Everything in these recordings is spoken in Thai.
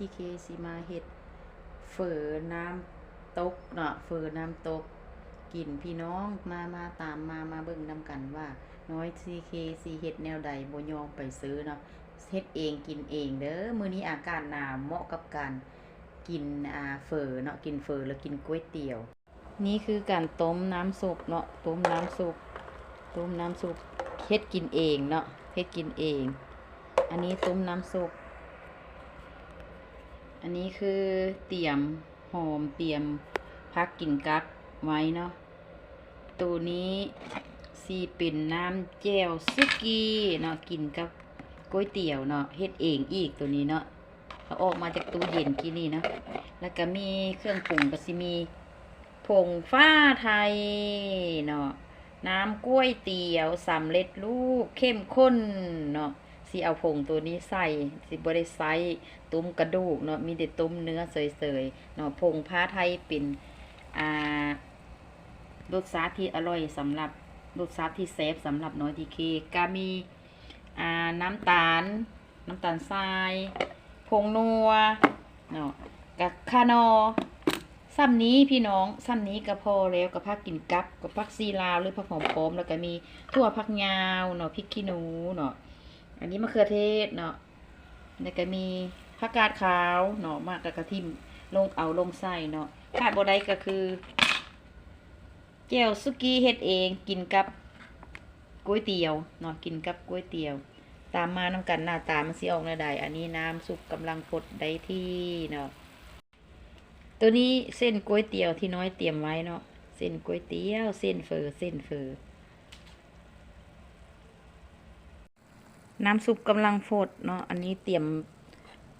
ที่เคสิมาเฮ็ดเฝอน้ำตกเนาะเฝอน้ำตกกินพี่น้องมามาตามมามาเบิ่งนำกันว่า น้อยทีเคสิเฮ็ดแนวใดบ่ยอมไปซื้อเนาะเฮ็ดเองกินเองเด้อมื้อนี้อากาศหนาวเหมาะกับการกินอ่าเฝอเนาะกินเฝอแล้วกินก๋วยเตี๋ยว นี่คือการต้มน้ำซุปเนาะต้มน้ำซุปต้มน้ำซุปเฮ็ดกินเองเนาะเฮ็ดกินเอง อันนี้ต้มน้ำซุป อันนี้คือเตรียมหอมเตรียมพักกินกักไว้เนาะตัวนี้สีเป็นน้ำแจ่วซุกี้เนาะกินกับก๋วยเตี๋ยวเนาะเฮ็ดเองอีกตัวนี้เนาะเอาออกมาจากตู้เย็นกี่นี่เนาะแล้วก็มีเครื่องปรุงก็สิมีผงฟ้าไทยเนาะน้ำกล้วยเตี๋ยวสำเร็จรูปเข้มข้นเนาะ สิเอาผงตัวนี้ใส่สิบ่ได้ใส่ตุ้มกระดูกเนาะมีแต่ตุ้มเนื้อเสยๆเนาะผงผ้าไทยเป็นอ่ารสชาติที่อร่อยสำหรับรสชาติที่เซฟสำหรับน้อยทีเคก็มีอ่าน้ำตาล น้ำตาลทรายผงนัวเนาะกับคานอซ้ำนี้พี่น้องซ้ำนี้ก็พอแล้วกับผักกินกับกับผักซีลาวหรือผักหอมป้อมแล้วก็มีถั่วผักยาวเนาะพริกขี้หนูเนาะ อันนี้มะเขือเทศเนาะแล้วก็มีผักกาดขาวเนาะมากกับกระทิมลงเอาลงใส่เนาะขาดบ่ได้ก็คือแจ่วสุกี้เฮ็ดเองกินกับก๋วยเตี๋ยวเนาะกินกับก๋วยเตี๋ยว ตามมาน้ำกันหน้าตามันสิออกแนวใดอันนี้น้ำซุปกำลังพดได้ที่เนาะตัวนี้เส้นก๋วยเตี๋ยวที่น้อยเตรียมไว้เนาะเส้นก๋วยเตี๋ยว เส้นเฟอเส้นเฟอ น้ำซุปกำลังฟดเนาะ อันนี้เตรียม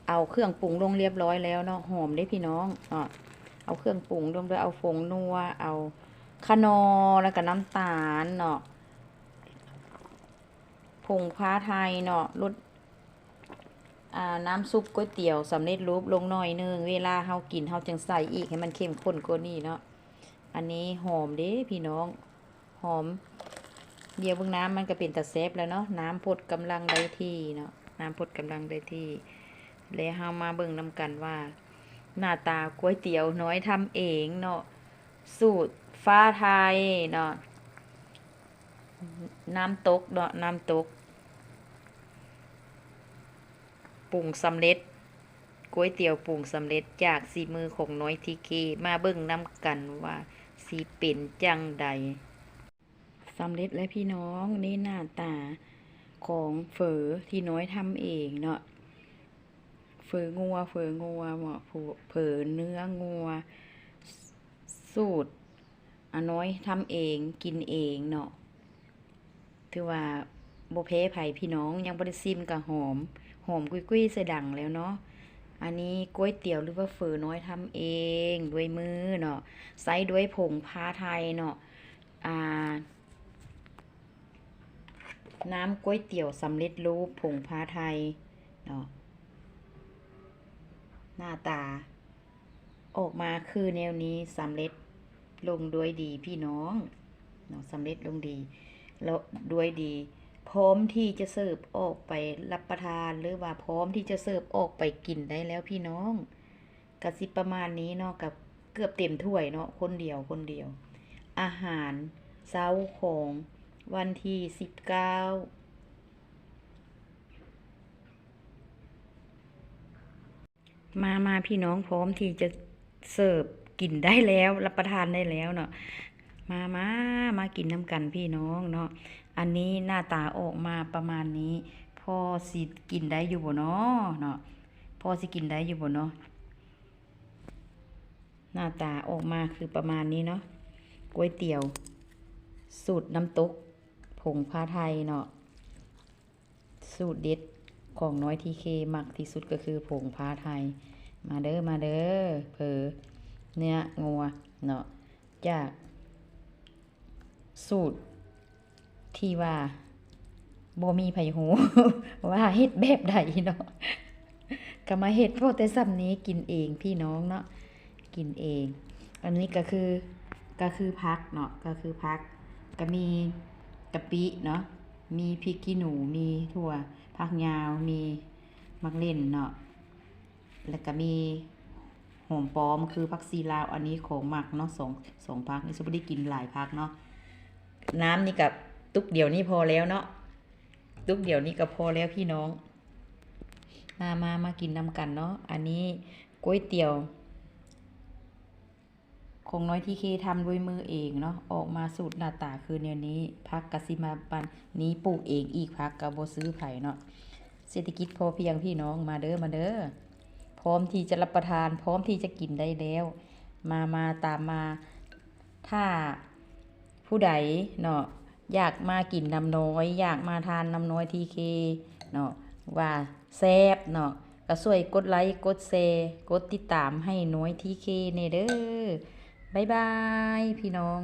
เอาเครื่องปรุงลงเรียบร้อยแล้วเนาะ หอมได้พี่น้องเนาะเอาเครื่องปรุงลงด้วยเอาฟงนัว เอาขนอแล้วก็น้ำตาลเนาะ ผงพ้าไทยเนาะรสน้ำซุปก๋วยเตี๋ยวสำเร็จรูปลงหน่อยนึง เวลาเฮากินเฮาจึงใส่อีกให้มันเข้มข้นกว่านี้เนาะ อันนี้หอมเด้พี่น้อง หอม เดี๋ยวเบิ่งน้ำมันก็เป็นตะแซบแล้วเนาะน้ำพดกำลังได้ที่เนาะน้ำพดกำลังได้ที่แล้วเฮามาเบิ่งนำกันว่า หน้าตาก๋วยเตี๋ยวน้อยทำเองเนาะสูตรฟ้าไทยเนาะน้ำตกเนาะน้ำตกปรุงสำเร็จก๋วยเตี๋ยวปรุงสำเร็จจากสีมือของน้อยทีเคมาเบิ่งนำกันว่าสีเป็นจังใด สำเร็จแล้วพี่น้องนี่หน้าตาของเฝอที่น้อยทำเองเนาะเฝองัวเฝองัวเหมาะผู้เผอเนื้องัว สูตรอาน้อยทำเองกินเองเนาะถือว่าโบเพไผ่พี่น้องยังบริซิมกับหอม หอมกุ้ยกุ้ยใส่ดังแล้วเนาะอันนี้ก๋วยเตี๋ยวหรือว่าเฟอน้อยทำเองด้วยมือเนาะใส่ด้วยผงพาไทยเนาะอ่า น้ำก๋วยเตี๋ยวสำเร็จรูปผงพาไทยเนาะหน้าตา ออกมาคือแนวนี้สำเร็จลงด้วยดีพี่น้องเนาะสำเร็จลงดี แล้วด้วยดี พร้อมที่จะเสิร์ฟออกไปรับประทานหรือว่าพร้อมที่จะเสิร์ฟออกไปกินได้แล้วพี่น้องกระสิประมาณนี้เนาะกับเกือบเต็มถ้วยเนาะคนเดียวคนเดียว อาหารเช้าของ วันที่สิบเก้ามามาพี่น้องพร้อมที่จะเสิร์ฟกินได้แล้วรับประทานได้แล้วเนาะมามามากินน้ำกันพี่น้องเนาะอันนี้หน้าตาออกมาประมาณนี้ พอสิกินได้อยู่บ่เนาะเนาะพอสิกินได้อยู่บ่เนาะหน้าตาออกมาคือประมาณนี้เนาะก๋วยเตี๋ยว สูตรน้ำตก ผงพาไทยเนาะสูตรเด็ดของน้อยทีเคมักที่สุดก็คือผงพาไทย มาเด้อมาเด้อเพอเนื้องัวเนาะจาก สูตรที่ว่าบ่มีไผหู ว่าเฮ็ดแบบใดเนาะก็มาเฮ็ดพอแต่ซ้ำนี้กินเองพี่น้องเนาะกินเอง อันนี้ก็คือก็คือพักเนาะก็คือพักก็มี กะปิเนาะ มีพริกขี้หนู มีถั่วผักยาว มีมักเล่นเนาะ แล้วก็มีหอมปลอมคือผักซีลาว อันนี้ของหมักเนาะสองสองพักนี่สุบ่ได้กินหลายพักเนาะ น้ำนี่กับตุกเดียวนี่พอแล้วเนาะ ตุกเดียวนี่ก็พอแล้วพี่น้อง มามามากินนำกันเนาะ อันนี้ก๋วยเตี๋ยว คงน้อยที่เคทำด้วยมือเองเนาะออกมาสูตรหน้าตาคือแนวนี้พักกสิมาปันนี้ปลูกเองอีกพักกะบ่ซื้อไผ่เนาะเศรษฐกิจพอเพียงพี่น้องมาเด้อมาเด้อพร้อมที่จะรับประทาน พร้อมที่จะกินได้แล้ว มามาตามมาถ้าผู้ใดเนาะอยากมากินน้ำน้อย อยากมาทานน้ำน้อยทีเคเนาะว่าแซบเนาะก็ช่วยกดไลค์กดแชร์กดติดตามให้น้อยทีเคเนเด้อ บายบาย พี่น้อง